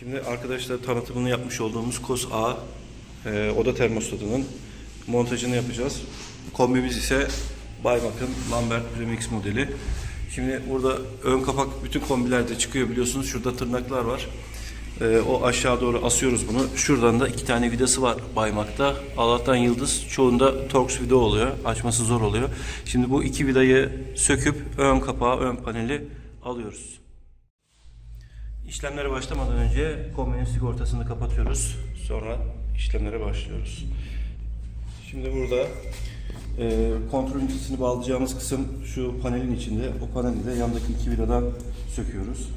Şimdi arkadaşlar tanıtımını yapmış olduğumuz KOS A e, oda termostatının montajını yapacağız. Kombimiz ise Baymak'ın Lambert Premix modeli. Şimdi burada ön kapak bütün kombilerde çıkıyor biliyorsunuz. Şurada tırnaklar var. E, o aşağı doğru asıyoruz bunu. Şuradan da iki tane vidası var Baymak'ta. Allah'tan yıldız. Çoğunda Torx vida oluyor. Açması zor oluyor. Şimdi bu iki vidayı söküp ön kapağı, ön paneli alıyoruz. İşlemlere başlamadan önce kombinin sigortasını kapatıyoruz. Sonra işlemlere başlıyoruz. Şimdi burada e, kontrol ünitesini bağlayacağımız kısım şu panelin içinde. O paneli de yandaki iki vidadan söküyoruz.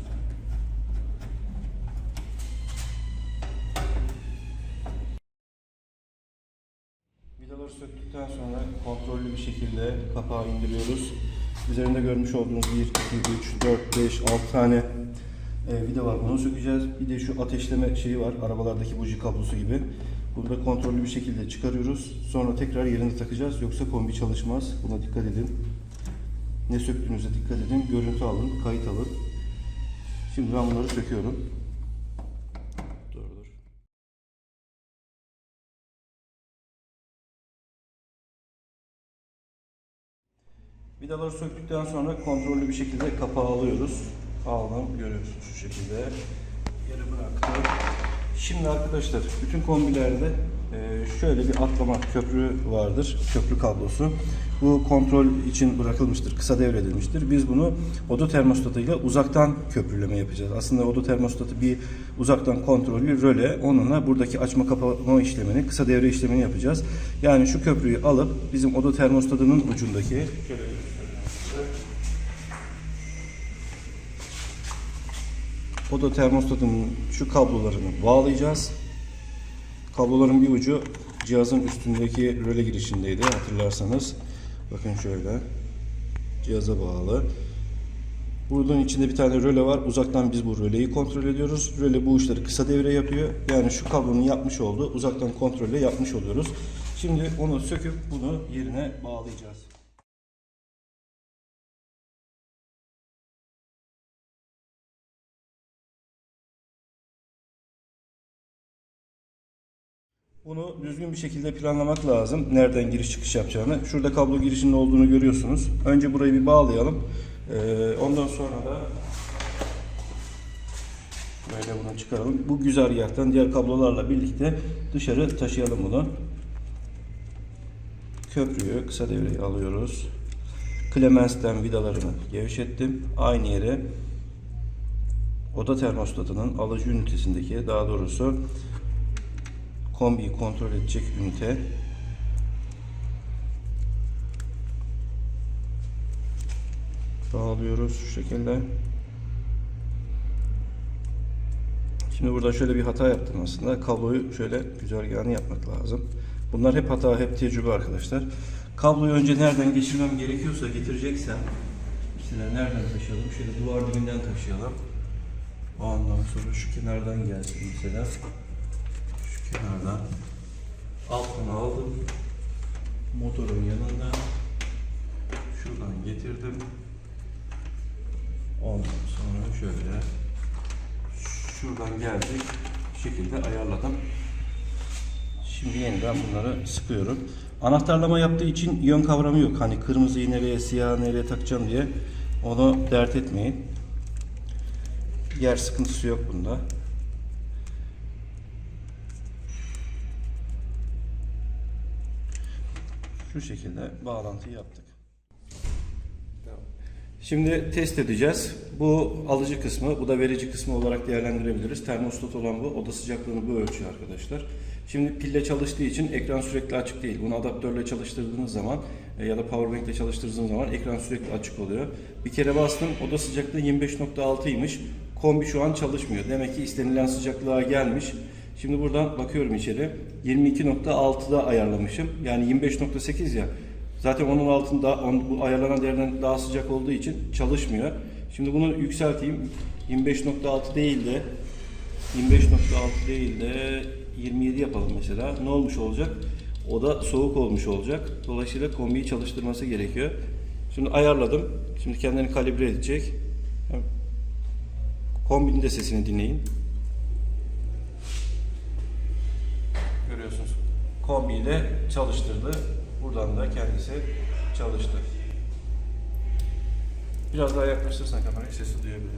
Vidaları söktükten sonra kontrollü bir şekilde kapağı indiriyoruz. Üzerinde görmüş olduğunuz 1, 2, 3, 4, 5, 6 tane e, vida var. Bunu sökeceğiz. Bir de şu ateşleme şeyi var. Arabalardaki buji kablosu gibi. Bunu da kontrollü bir şekilde çıkarıyoruz. Sonra tekrar yerine takacağız. Yoksa kombi çalışmaz. Buna dikkat edin. Ne söktüğünüze dikkat edin. Görüntü alın, kayıt alın. Şimdi ben bunları söküyorum. Vidaları söktükten sonra kontrollü bir şekilde kapağı alıyoruz. Aldım, görüyorsunuz şu şekilde. Yere bıraktım. Şimdi arkadaşlar bütün kombilerde e, şöyle bir atlama köprü vardır. Köprü kablosu. Bu kontrol için bırakılmıştır. Kısa devredilmiştir. Biz bunu oda termostatıyla uzaktan köprüleme yapacağız. Aslında oda termostatı bir uzaktan kontrollü röle. Onunla buradaki açma kapama işlemini, kısa devre işlemini yapacağız. Yani şu köprüyü alıp bizim oda termostatının ucundaki şöyle Oda termostatının şu kablolarını bağlayacağız. Kabloların bir ucu cihazın üstündeki röle girişindeydi hatırlarsanız. Bakın şöyle. Cihaza bağlı. Bunun içinde bir tane röle var. Uzaktan biz bu röleyi kontrol ediyoruz. Röle bu işleri kısa devre yapıyor. Yani şu kablonun yapmış olduğu uzaktan kontrolle yapmış oluyoruz. Şimdi onu söküp bunu yerine bağlayacağız. Bunu düzgün bir şekilde planlamak lazım. Nereden giriş çıkış yapacağını. Şurada kablo girişinin olduğunu görüyorsunuz. Önce burayı bir bağlayalım. Ee, ondan sonra da böyle bunu çıkaralım. Bu güzergahtan diğer kablolarla birlikte dışarı taşıyalım bunu. Köprüyü kısa devreye alıyoruz. Clemens'ten vidalarını gevşettim. Aynı yere oda termostatının alıcı ünitesindeki daha doğrusu kombiyi kontrol edecek ünite. Bağlıyoruz şu şekilde. Şimdi burada şöyle bir hata yaptım aslında. Kabloyu şöyle güzergahını yapmak lazım. Bunlar hep hata, hep tecrübe arkadaşlar. Kabloyu önce nereden geçirmem gerekiyorsa getireceksem mesela nereden taşıyalım? Şöyle duvar dibinden taşıyalım. Ondan sonra şu kenardan gelsin mesela kenardan altına aldım. Motorun yanında şuradan getirdim. Ondan sonra şöyle şuradan geldik. Şekilde ayarladım. Şimdi yeniden bunları sıkıyorum. Anahtarlama yaptığı için yön kavramı yok. Hani kırmızıyı nereye, siyah nereye takacağım diye onu dert etmeyin. Yer sıkıntısı yok bunda. Şu şekilde bağlantıyı yaptık. Şimdi test edeceğiz. Bu alıcı kısmı, bu da verici kısmı olarak değerlendirebiliriz. Termostat olan bu, oda sıcaklığını bu ölçüyor arkadaşlar. Şimdi pille çalıştığı için ekran sürekli açık değil. Bunu adaptörle çalıştırdığınız zaman e, ya da powerbank ile çalıştırdığınız zaman ekran sürekli açık oluyor. Bir kere bastım, oda sıcaklığı 25.6'ymış. Kombi şu an çalışmıyor. Demek ki istenilen sıcaklığa gelmiş. Şimdi buradan bakıyorum içeri. 22.6'da ayarlamışım. Yani 25.8 ya. Zaten onun altında on, bu ayarlanan değerden daha sıcak olduğu için çalışmıyor. Şimdi bunu yükselteyim. 25.6 değil de 25.6 değil de 27 yapalım mesela. Ne olmuş olacak? O da soğuk olmuş olacak. Dolayısıyla kombiyi çalıştırması gerekiyor. Şimdi ayarladım. Şimdi kendini kalibre edecek. Kombinin de sesini dinleyin. Görüyorsunuz. Kombiyle çalıştırdı. Buradan da kendisi çalıştı. Biraz daha yaklaştırırsan kamerayı sesi duyabilirim.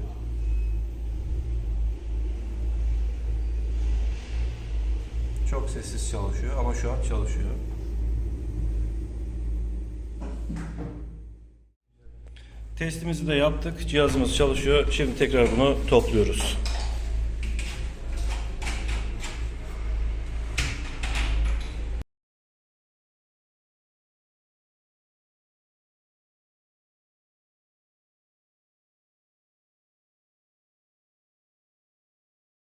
Çok sessiz çalışıyor ama şu an çalışıyor. Testimizi de yaptık. Cihazımız çalışıyor. Şimdi tekrar bunu topluyoruz.